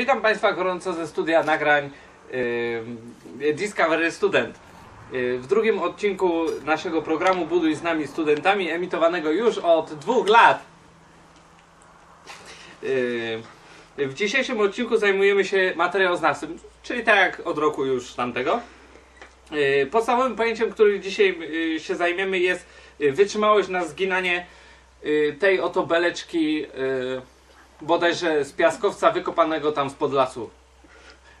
Witam Państwa gorąco ze studia nagrań yy, Discovery Student. Yy, w drugim odcinku naszego programu Buduj z nami studentami, emitowanego już od dwóch lat. Yy, w dzisiejszym odcinku zajmujemy się materiałoznawstwem, czyli tak jak od roku już tamtego. Yy, Podstawowym pojęciem, którym dzisiaj yy, się zajmiemy jest yy, wytrzymałość na zginanie tej oto beleczki bodajże z piaskowca wykopanego tam spod lasu.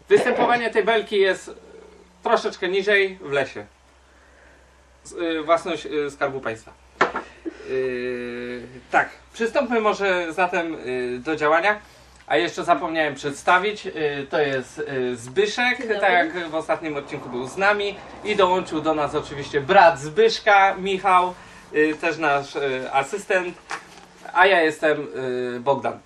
Występowanie tej belki jest troszeczkę niżej w lesie. Yy, Własność yy, Skarbu Państwa. Yy, tak, przystąpmy może zatem yy, do działania. A jeszcze zapomniałem przedstawić, to jest Zbyszek, tak jak w ostatnim odcinku był z nami i dołączył do nas oczywiście brat Zbyszka, Michał, też nasz asystent, a ja jestem Bogdan.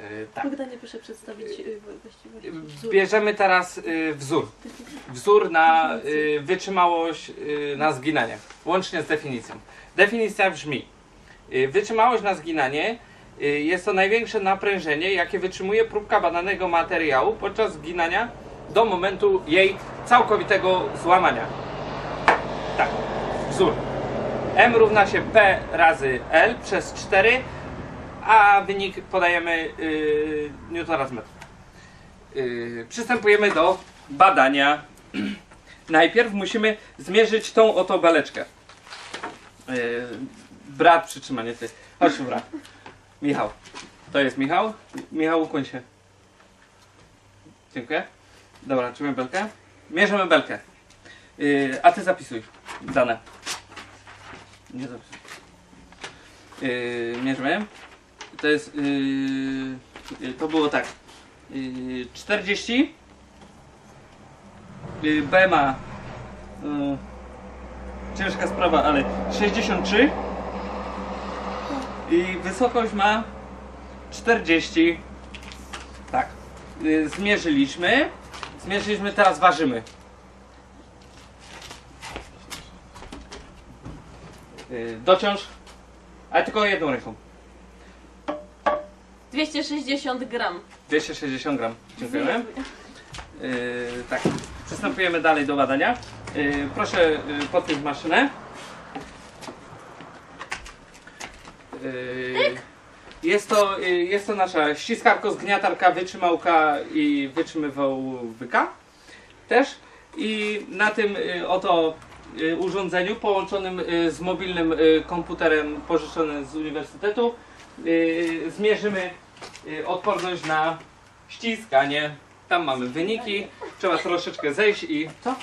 Yy, tak. Bogdanie, proszę przedstawić y, właściwości wzór. Bierzemy teraz wzór. Wzór na wytrzymałość na zginanie. Łącznie z definicją. Definicja brzmi: Wytrzymałość na zginanie jest to największe naprężenie, jakie wytrzymuje próbka badanego materiału podczas zginania do momentu jej całkowitego złamania. Tak. Wzór. M równa się P razy L przez 4, a wynik podajemy yy, newton razy metr. Yy, przystępujemy do badania. Najpierw musimy zmierzyć tą oto beleczkę. Yy, brat przytrzyma, nie ty. Chodź brat. Michał. To jest Michał. Michał, ukłoń się. Dziękuję. Dobra, trzymaj belkę. Mierzymy belkę. Yy, a ty zapisuj dane. Nie zapisuj. Yy. To jest. Yy, yy, to było tak. Yy, 40. Yy, B ma. Yy, ciężka sprawa, ale 63. I wysokość ma 40. Tak. Yy, zmierzyliśmy. Zmierzyliśmy, teraz ważymy. Yy, dociąż. Ale tylko jedną ręką. 260 gram. 260 gram. Dziękujemy. Yy, tak, przystępujemy dalej do badania. Yy, proszę yy, podpiąć maszynę. Yy, jest, to, yy, jest to nasza ściskarko, zgniatarka, wytrzymałka i wytrzymywołyka też. I na tym yy, oto yy, urządzeniu połączonym yy, z mobilnym yy, komputerem pożyczonym z uniwersytetu yy, zmierzymy odporność na ściskanie. Tam mamy wyniki. Trzeba troszeczkę zejść i co?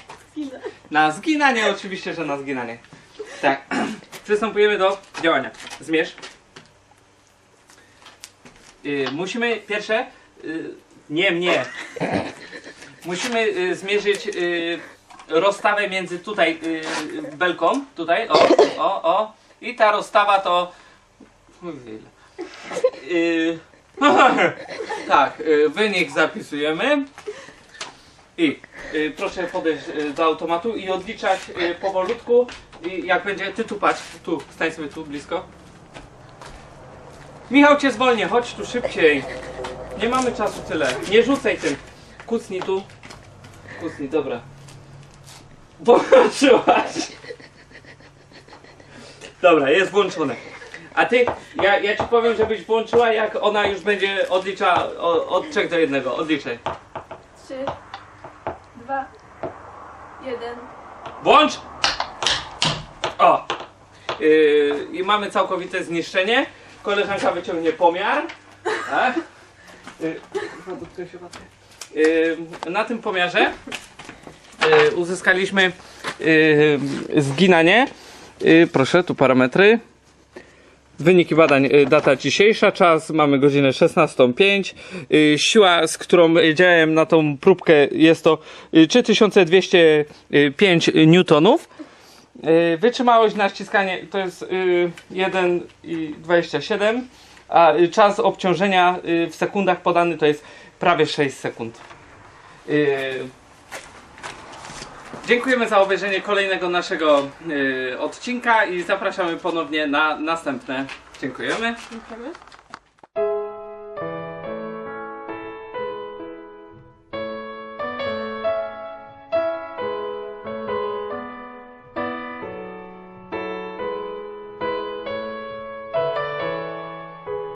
Na zginanie, oczywiście, że na zginanie. Tak. Przystępujemy do działania. Zmierz. Yy, musimy pierwsze. Yy, nie mnie. Musimy yy, zmierzyć rozstawę między tutaj belką. Tutaj. O, o, o. I ta rozstawa to. Yy, tak, y, wynik zapisujemy. I y, proszę podejść y, do automatu i odliczać powolutku. I jak będzie, ty tu patrz, tu, stań sobie tu blisko. Michał cię zwolnię, chodź tu szybciej. Nie mamy czasu tyle. Nie rzucaj tym. Kucnij tu. Kucnij, dobra. Włączyłaś. Dobra, jest włączone. A ty, ja, ja ci powiem, żebyś włączyła, jak ona już będzie odliczała o- od 3 do 1. Odliczaj. 3, 2, 1. Włącz! O! Yy, I mamy całkowite zniszczenie. Koleżanka wyciągnie pomiar. Tak? Yy, yy, na tym pomiarze yy, uzyskaliśmy yy, zginanie. Yy, proszę, tu parametry. Wyniki badań, y, data dzisiejsza, czas, mamy godzinę 16.05. Y, Siła, z którą działałem na tą próbkę jest to y, 3205 newtonów. Y, Wytrzymałość na ściskanie to jest y, 1,27, a czas obciążenia w sekundach podany to jest prawie 6 sekund. Dziękujemy za obejrzenie kolejnego naszego y, odcinka i zapraszamy ponownie na następne. Dziękujemy. Dziękujemy.